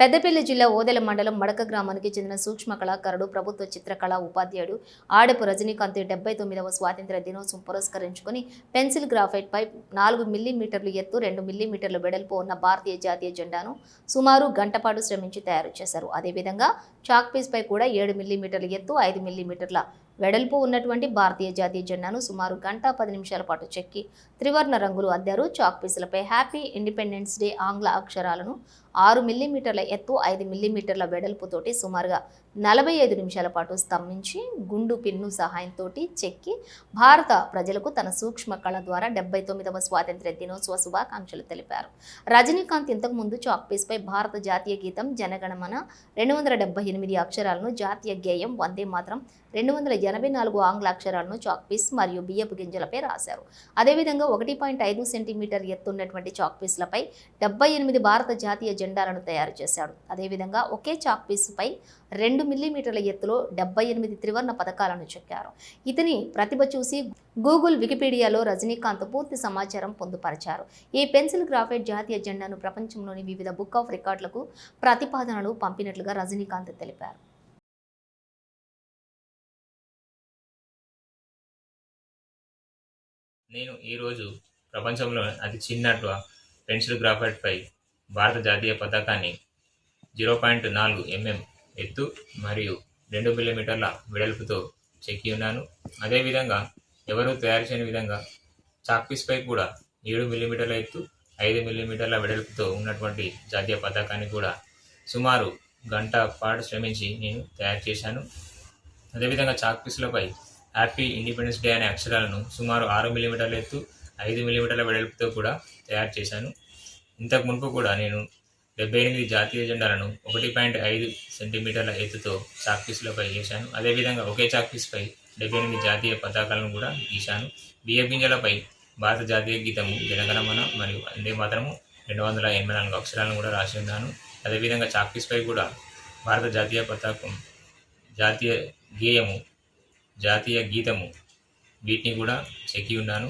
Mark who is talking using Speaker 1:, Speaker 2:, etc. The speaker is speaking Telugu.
Speaker 1: పెద్దపల్లి జిల్లా ఓదెల మండలం మడక గ్రామానికి చెందిన సూక్ష్మ కళాకారుడు ప్రభుత్వ చిత్రకళా ఉపాధ్యాయుడు ఆడపు రజనీకాంత్ డెబ్బై తొమ్మిదవ స్వాతంత్ర దినోత్సవం పురస్కరించుకుని పెన్సిల్ గ్రాఫైట్ పై నాలుగు మిల్లీమీటర్లు ఎత్తు రెండు మిల్లీమీటర్ల వెడల్పు ఉన్న భారతీయ జాతీయ జెండాను సుమారు గంటపాటు శ్రమించి తయారు చేశారు. అదేవిధంగా చాక్ పీస్పై కూడా ఏడు మిల్లీమీటర్ల ఎత్తు ఐదు మిల్లీమీటర్ల వెడల్పు ఉన్నటువంటి భారతీయ జాతీయ జెండాను సుమారు గంట పది నిమిషాల పాటు చెక్కి త్రివర్ణ రంగులు అద్దారు. చాక్ పీసులపై హ్యాపీ ఇండిపెండెన్స్ డే ఆంగ్ల అక్షరాలను ఆరు మిల్లీమీటర్ల ఎత్తు ఐదు మిల్లీమీటర్ల వెడల్పుతోటి సుమారుగా నలభై ఐదు నిమిషాల పాటు స్తంభించి గుండు పిన్ను సహాయంతో చెక్కి భారత ప్రజలకు తన సూక్ష్మ కళ ద్వారా డెబ్బై తొమ్మిదవ స్వాతంత్ర్య దినోత్సవ శుభాకాంక్షలు తెలిపారు. రజనీకాంత్ ఇంతకుముందు చాక్ పీస్పై భారత జాతీయ గీతం జనగణమన రెండు వందల డెబ్బై ఎనిమిది అక్షరాలను జాతీయ గేయం వందే మాత్రం రెండు వందల ఎనభై నాలుగు ఆంగ్ల అక్షరాలను చాక్పీస్ మరియు బియ్యపు గింజలపై రాశారు. అదేవిధంగా ఒకటి పాయింట్ ఐదు సెంటీమీటర్ ఎత్తున్నటువంటి చాక్పీస్లపై డెబ్బై ఎనిమిది భారత జాతీయ జెండాలను తయారు చేశాడు. అదేవిధంగా ఒకే చాక్పీస్పై రెండు మిల్లీమీటర్ల ఎత్తులో డెబ్బై ఎనిమిది త్రివర్ణ పథకాలను చెక్కారు. ఇతని ప్రతిభ చూసి గూగుల్ వికీపీడియాలో రజనీకాంత్ పూర్తి సమాచారం పొందుపరిచారు. ఈ పెన్సిల్ గ్రాఫైట్ జాతీయ జెండాను ప్రపంచంలోని వివిధ బుక్ ఆఫ్ రికార్డులకు ప్రతిపాదనలు పంపినట్లుగా రజనీకాంత్ తెలిపారు.
Speaker 2: నేను ఈరోజు ప్రపంచంలో అతి చిన్నట్టు పెన్సిల్ గ్రాఫైట్పై భారత జాతీయ పతాకాన్ని జీరో పాయింట్ నాలుగు ఎంఎం ఎత్తు మరియు రెండు మిల్లీమీటర్ల వెడల్పుతో చెక్కి ఉన్నాను. అదేవిధంగా ఎవరూ తయారు చేయని విధంగా చాక్పీస్పై కూడా ఏడు మిల్లీమీటర్ల ఎత్తు ఐదు మిల్లీమీటర్ల వెడల్పుతో ఉన్నటువంటి జాతీయ పతాకాన్ని కూడా సుమారు గంట పాటు శ్రమించి నేను తయారు చేశాను. అదేవిధంగా చాక్పీసులపై హ్యాపీ ఇండిపెండెన్స్ డే అనే అక్షరాలను సుమారు ఆరు మిల్లీమీటర్ల ఎత్తు ఐదు మిల్లీమీటర్ల వెడల్పుతో కూడా తయారు చేశాను. ఇంతకు మునుపు కూడా నేను డెబ్బై ఎనిమిది జాతీయ జెండాలను ఒకటి పాయింట్ ఐదు సెంటీమీటర్ల ఎత్తుతో చాక్పీసులపై వేశాను. అదేవిధంగా ఒకే చాక్పీస్పై డెబ్బై ఎనిమిది జాతీయ పతాకాలను కూడా గీశాను. బియ్య గింజలపై భారత జాతీయ గీతము జనగణమన మరియు అందే మాత్రము రెండు వందల ఎనభై నాలుగు అక్షరాలను కూడా రాసి ఉన్నాను. అదేవిధంగా చాక్పీస్పై కూడా భారత జాతీయ పతాకం జాతీయ గేయము జాతీయ గీతము వీటిని కూడా చెక్కి ఉన్నాను.